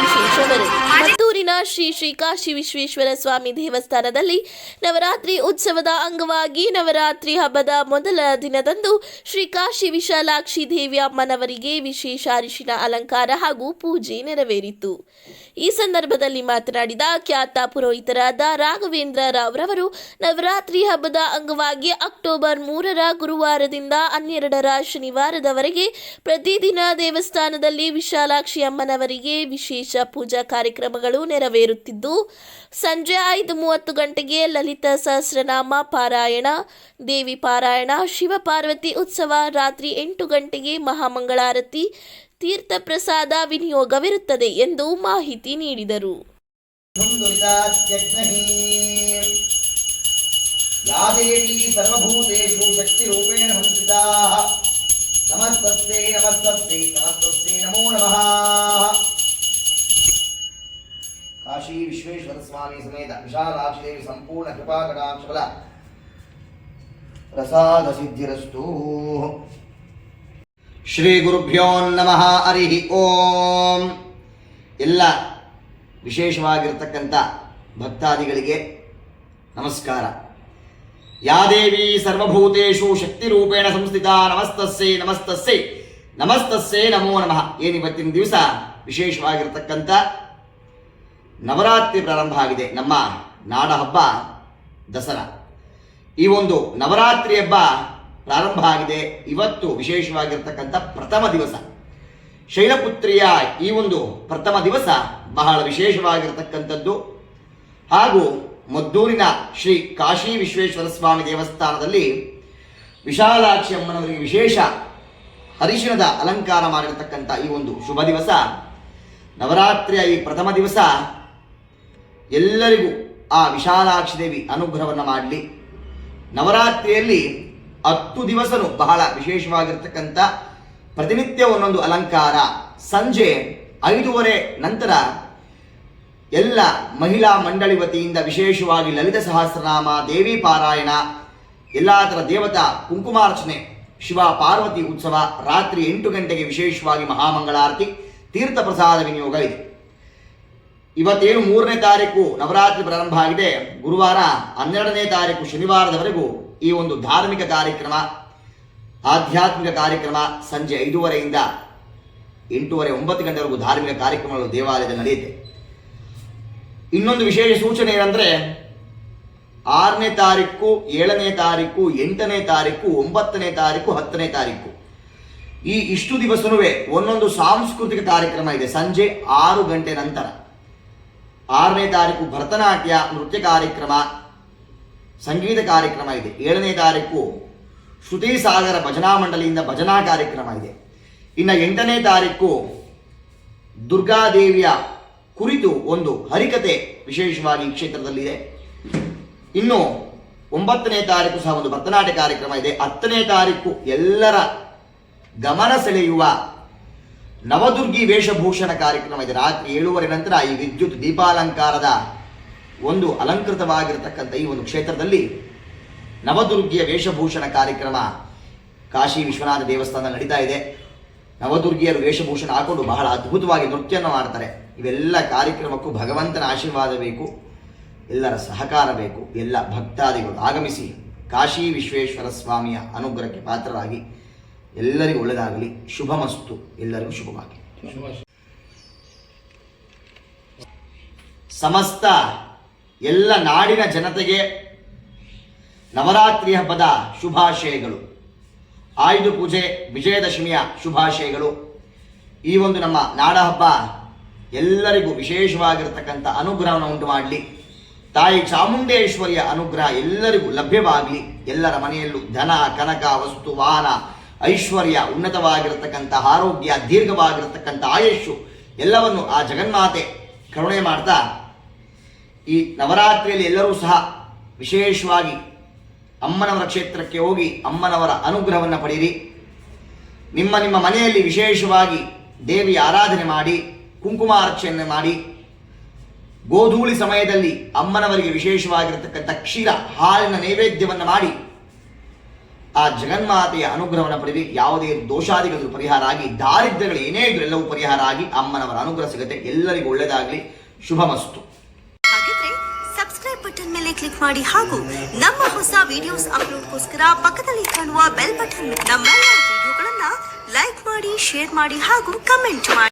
ವಿಶೇಷ ವರದಿ ಮದ್ದೂರಿನ ಶ್ರೀ ಶ್ರೀ ಕಾಶಿ ವಿಶ್ವೇಶ್ವರ ಸ್ವಾಮಿ ದೇವಸ್ಥಾನದಲ್ಲಿ ನವರಾತ್ರಿ ಉತ್ಸವದ ಅಂಗವಾಗಿ ನವರಾತ್ರಿ ಹಬ್ಬದ ಮೊದಲ ದಿನದಂದು ಶ್ರೀ ಕಾಶಿ ವಿಶಾಲಾಕ್ಷಿ ದೇವಿ ಅಮ್ಮನವರಿಗೆ ವಿಶೇಷ ಅರಿಶಿನ ಅಲಂಕಾರ ಹಾಗೂ ಪೂಜೆ ನೆರವೇರಿತು. ಈ ಸಂದರ್ಭದಲ್ಲಿ ಮಾತನಾಡಿದ ಖ್ಯಾತ ಪುರೋಹಿತರಾದ ರಾಘವೇಂದ್ರ ರಾವ್ ರವರು ನವರಾತ್ರಿ ಹಬ್ಬದ ಅಂಗವಾಗಿ ಅಕ್ಟೋಬರ್ ಮೂರರ ಗುರುವಾರದಿಂದ ಹನ್ನೆರಡರ ಶನಿವಾರದವರೆಗೆ ಪ್ರತಿದಿನ ದೇವಸ್ಥಾನದಲ್ಲಿ ವಿಶಾಲಾಕ್ಷಿ ಅಮ್ಮನವರಿಗೆ ವಿಶೇಷ ಪೂಜಾ ಕಾರ್ಯಕ್ರಮಗಳು ನೆರವೇರುತ್ತಿದ್ದು, ಸಂಜೆ ಐದು ಮೂವತ್ತು ಗಂಟೆಗೆ ಲಲಿತ ಸಹಸ್ರನಾಮ ಪಾರಾಯಣ, ದೇವಿ ಪಾರಾಯಣ, ಶಿವಪಾರ್ವತಿ ಉತ್ಸವ ರಾತ್ರಿ ಎಂಟು ಗಂಟೆಗೆ ಮಹಾಮಂಗಳಾರತಿ ತೀರ್ಥ ಪ್ರಸಾದ ವಿನಿಯೋಗವಿರುತ್ತದೆ ಎಂದು ಮಾಹಿತಿ ನೀಡಿದರು. ಸರ್ವಭೂತೇಷು ಶಕ್ತಿರೂಪೇಣ ಸಂಸ್ಥಿತಾ ನಮಸ್ತಸ್ತೆ ನಮಸ್ತಸ್ತೆ ಸ್ವಾಮಿ ಸಮೇತ ವಿಶಾಲಾಕ್ಷಿ ದೇವಿ ಸಂಪೂರ್ಣ ಕೃಪಾ ರಸಾದ ಪ್ರಸಾದ ಸಿದ್ಧಿರಸ್ತು ಶ್ರೀ ಗುರುಭ್ಯೋ ನಮಃ ಹರಿ ಓಂ. ಎಲ್ಲ ವಿಶೇಷವಾಗಿರ್ತಕ್ಕಂಥ ಭಕ್ತಾದಿಗಳಿಗೆ ನಮಸ್ಕಾರ. ಯಾದೇವಿ ಸರ್ವಭೂತೇಶು ಶಕ್ತಿ ರೂಪೇಣ ಸಂಸ್ಥಿತ ನಮಸ್ತಸ್ಸೈ ನಮಸ್ತಸ್ಸೆ. ನಮಸ್ತಸ್ಸೇ ನಮೋ ನಮಃ. ಏನಿವತ್ತಿನ ದಿವಸ ವಿಶೇಷವಾಗಿರ್ತಕ್ಕಂಥ ನವರಾತ್ರಿ ಪ್ರಾರಂಭ ಆಗಿದೆ. ನಮ್ಮ ನಾಡ ಹಬ್ಬ ದಸರಾ. ಈ ಒಂದು ನವರಾತ್ರಿ ಹಬ್ಬ ಪ್ರಾರಂಭ ಆಗಿದೆ. ಇವತ್ತು ವಿಶೇಷವಾಗಿರ್ತಕ್ಕಂಥ ಪ್ರಥಮ ದಿವಸ. ಶೈಲಪುತ್ರಿಯ ಈ ಒಂದು ಪ್ರಥಮ ದಿವಸ ಬಹಳ ವಿಶೇಷವಾಗಿರತಕ್ಕಂಥದ್ದು. ಹಾಗೂ ಮದ್ದೂರಿನ ಶ್ರೀ ಕಾಶಿ ವಿಶ್ವೇಶ್ವರ ಸ್ವಾಮಿ ದೇವಸ್ಥಾನದಲ್ಲಿ ವಿಶಾಲಾಕ್ಷಿ ಅಮ್ಮನವರಿಗೆ ವಿಶೇಷ ಅರಿಶಿನದ ಅಲಂಕಾರ ಮಾಡಿರತಕ್ಕಂಥ ಈ ಒಂದು ಶುಭ ದಿವಸ. ನವರಾತ್ರಿಯ ಈ ಪ್ರಥಮ ದಿವಸ ಎಲ್ಲರಿಗೂ ಆ ವಿಶಾಲಾಕ್ಷಿ ದೇವಿ ಅನುಗ್ರಹವನ್ನು ಮಾಡಲಿ. ನವರಾತ್ರಿಯಲ್ಲಿ ಹತ್ತು ದಿವಸನು ಬಹಳ ವಿಶೇಷವಾಗಿರ್ತಕ್ಕಂಥ ಪ್ರತಿನಿತ್ಯ ಒಂದೊಂದು ಅಲಂಕಾರ. ಸಂಜೆ ಐದೂವರೆ ನಂತರ ಎಲ್ಲ ಮಹಿಳಾ ಮಂಡಳಿ ವತಿಯಿಂದ ವಿಶೇಷವಾಗಿ ಲಲಿತ ಸಹಸ್ರನಾಮ, ದೇವಿ ಪಾರಾಯಣ, ಎಲ್ಲ ಥರ ದೇವತಾ ಕುಂಕುಮಾರ್ಚನೆ, ಶಿವ ಪಾರ್ವತಿ ಉತ್ಸವ, ರಾತ್ರಿ ಎಂಟು ಗಂಟೆಗೆ ವಿಶೇಷವಾಗಿ ಮಹಾಮಂಗಳಾರತಿ, ತೀರ್ಥ ಪ್ರಸಾದ ವಿನಿಯೋಗ ಇದೆ. ಇವತ್ತೇನು ಮೂರನೇ ತಾರೀಕು ನವರಾತ್ರಿ ಪ್ರಾರಂಭ ಆಗಿದೆ, ಗುರುವಾರ ಹನ್ನೆರಡನೇ ತಾರೀಕು ಶನಿವಾರದವರೆಗೂ ಈ ಒಂದು ಧಾರ್ಮಿಕ ಕಾರ್ಯಕ್ರಮ, ಆಧ್ಯಾತ್ಮಿಕ ಕಾರ್ಯಕ್ರಮ ಸಂಜೆ ಐದೂವರೆಯಿಂದ ಎಂಟೂವರೆ ಒಂಬತ್ತು ಗಂಟೆವರೆಗೂ ಧಾರ್ಮಿಕ ಕಾರ್ಯಕ್ರಮಗಳು ದೇವಾಲಯದಲ್ಲಿ ನಡೆಯುತ್ತೆ. ಇನ್ನೊಂದು ವಿಶೇಷ ಸೂಚನೆ ಏನಂದ್ರೆ, ಆರನೇ ತಾರೀಕು, ಏಳನೇ ತಾರೀಕು, ಎಂಟನೇ ತಾರೀಕು, ಒಂಬತ್ತನೇ ತಾರೀಕು, ಹತ್ತನೇ ತಾರೀಕು. ಈ ಇಷ್ಟು ದಿವಸನೂ ಒಂದೊಂದು ಸಾಂಸ್ಕೃತಿಕ ಕಾರ್ಯಕ್ರಮ ಇದೆ, ಸಂಜೆ ಆರು ಗಂಟೆ ನಂತರ. ಆರನೇ ತಾರೀಕು ಭರತನಾಟ್ಯ ನೃತ್ಯ ಕಾರ್ಯಕ್ರಮ, ಸಂಗೀತ ಕಾರ್ಯಕ್ರಮ ಇದೆ. ಏಳನೇ ತಾರೀಕು ಶ್ರುತಿ ಸಾಗರ ಭಜನಾ ಮಂಡಳಿಯಿಂದ ಭಜನಾ ಕಾರ್ಯಕ್ರಮ ಇದೆ. ಇನ್ನು ಎಂಟನೇ ತಾರೀಕು ದುರ್ಗಾದೇವಿಯ ಕುರಿತು ಒಂದು ಹರಿಕತೆ ವಿಶೇಷವಾಗಿ ಈ ಕ್ಷೇತ್ರದಲ್ಲಿದೆ. ಇನ್ನು ಒಂಬತ್ತನೇ ತಾರೀಕು ಸಹ ಒಂದು ಭರತನಾಟ್ಯ ಕಾರ್ಯಕ್ರಮ ಇದೆ. ಹತ್ತನೇ ತಾರೀಕು ಎಲ್ಲರ ಗಮನ ಸೆಳೆಯುವ ನವದುರ್ಗಿ ವೇಷಭೂಷಣ ಕಾರ್ಯಕ್ರಮ ಇದೆ. ರಾತ್ರಿ ಏಳುವರೆ ನಂತರ ಈ ವಿದ್ಯುತ್ ದೀಪಾಲಂಕಾರದ ಒಂದು ಅಲಂಕೃತವಾಗಿರತಕ್ಕಂಥ ಈ ಒಂದು ಕ್ಷೇತ್ರದಲ್ಲಿ ನವದುರ್ಗಿಯ ವೇಷಭೂಷಣ ಕಾರ್ಯಕ್ರಮ ಕಾಶಿ ವಿಶ್ವನಾಥ ದೇವಸ್ಥಾನ ನಡೀತಾ ಇದೆ. ನವದುರ್ಗಿಯರು ವೇಷಭೂಷಣ ಹಾಕೊಂಡು ಬಹಳ ಅದ್ಭುತವಾಗಿ ನೃತ್ಯವನ್ನು ಮಾಡ್ತಾರೆ. ಇವೆಲ್ಲ ಕಾರ್ಯಕ್ರಮಕ್ಕೂ ಭಗವಂತನ ಆಶೀರ್ವಾದ ಬೇಕು, ಎಲ್ಲರ ಸಹಕಾರ ಬೇಕು, ಎಲ್ಲ ಭಕ್ತಾದಿಗಳು ಆಗಮಿಸಿ ಕಾಶಿ ವಿಶ್ವೇಶ್ವರ ಸ್ವಾಮಿಯ ಅನುಗ್ರಹಕ್ಕೆ ಪಾತ್ರರಾಗಿ ಎಲ್ಲರಿಗೂ ಒಳ್ಳೆಯದಾಗಲಿ ಶುಭಮಸ್ತು ಎಲ್ಲರಿಗೂ ಶುಭವಾಗಲಿ ಸಮಸ್ತ ಎಲ್ಲ ನಾಡಿನ ಜನತೆಗೆ ನವರಾತ್ರಿ ಹಬ್ಬದ ಶುಭಾಶಯಗಳು. ಆಯುಧ ಪೂಜೆ, ವಿಜಯದಶಮಿಯ ಶುಭಾಶಯಗಳು. ಈ ಒಂದು ನಮ್ಮ ನಾಡ ಹಬ್ಬ ಎಲ್ಲರಿಗೂ ವಿಶೇಷವಾಗಿರತಕ್ಕಂಥ ಅನುಗ್ರಹವನ್ನು ಉಂಟು ಮಾಡಲಿ. ತಾಯಿ ಚಾಮುಂಡೇಶ್ವರಿಯ ಅನುಗ್ರಹ ಎಲ್ಲರಿಗೂ ಲಭ್ಯವಾಗಲಿ. ಎಲ್ಲರ ಮನೆಯಲ್ಲೂ ಧನ, ಕನಕ, ವಸ್ತು, ವಾಹನ ಐಶ್ವರ್ಯ, ಉನ್ನತವಾಗಿರತಕ್ಕಂಥ ಆರೋಗ್ಯ, ದೀರ್ಘವಾಗಿರತಕ್ಕಂಥ ಆಯುಷ್ಯು ಎಲ್ಲವನ್ನು ಆ ಜಗನ್ಮಾತೆ ಕರುಣೆ ಮಾಡ್ತಾ, ಈ ನವರಾತ್ರಿಯಲ್ಲಿ ಎಲ್ಲರೂ ಸಹ ವಿಶೇಷವಾಗಿ ಅಮ್ಮನವರ ಕ್ಷೇತ್ರಕ್ಕೆ ಹೋಗಿ ಅಮ್ಮನವರ ಅನುಗ್ರಹವನ್ನು ಪಡೆಯಿರಿ. ನಿಮ್ಮ ನಿಮ್ಮ ಮನೆಯಲ್ಲಿ ವಿಶೇಷವಾಗಿ ದೇವಿಯ ಆರಾಧನೆ ಮಾಡಿ, ಕುಂಕುಮ ಅರ್ಚನೆ ಮಾಡಿ, ಗೋಧೂಳಿ ಸಮಯದಲ್ಲಿ ಅಮ್ಮನವರಿಗೆ ವಿಶೇಷವಾಗಿರತಕ್ಕಂಥ ಕ್ಷೀರ ಹಾಲಿನ ನೈವೇದ್ಯವನ್ನು ಮಾಡಿ ಆ ಜಗನ್ಮಾತೆಯ ಅನುಗ್ರಹವನ್ನು ಪಡೆದು ಯಾವುದೇ ದೋಷಾದಿಗಳು ಪರಿಹಾರ ಆಗಿ, ದಾರಿದ್ರ್ಯಗಳು ಏನೇ ಇದ್ರು ಎಲ್ಲವೂ ಪರಿಹಾರ ಆಗಿ ಅಮ್ಮನವರ ಅನುಗ್ರಹ ಸಿಗುತ್ತೆ. ಎಲ್ಲರಿಗೂ ಒಳ್ಳೆಯದಾಗಲಿ ಶುಭಮಸ್ತು ಹಾಗಿದ್ರೆ ಸಬ್ಸ್ಕ್ರೈಬ್ ಬಟನ್ ಮೇಲೆ ಕ್ಲಿಕ್ ಮಾಡಿ ಹಾಗೂ ನಮ್ಮ ಹೊಸ ವಿಡಿಯೋಸ್ ಅಪ್ಲೋಡ್ಗೋಸ್ಕರ ಪಕ್ಕದಲ್ಲಿ ಕಾಣುವ ಬೆಲ್ ಬಟನ್ ನಮ್ಮ ವಿಡಿಯೋಗಳನ್ನ ಲೈಕ್ ಮಾಡಿ ಶೇರ್ ಮಾಡಿ ಹಾಗೂ ಕಮೆಂಟ್ ಮಾಡಿ.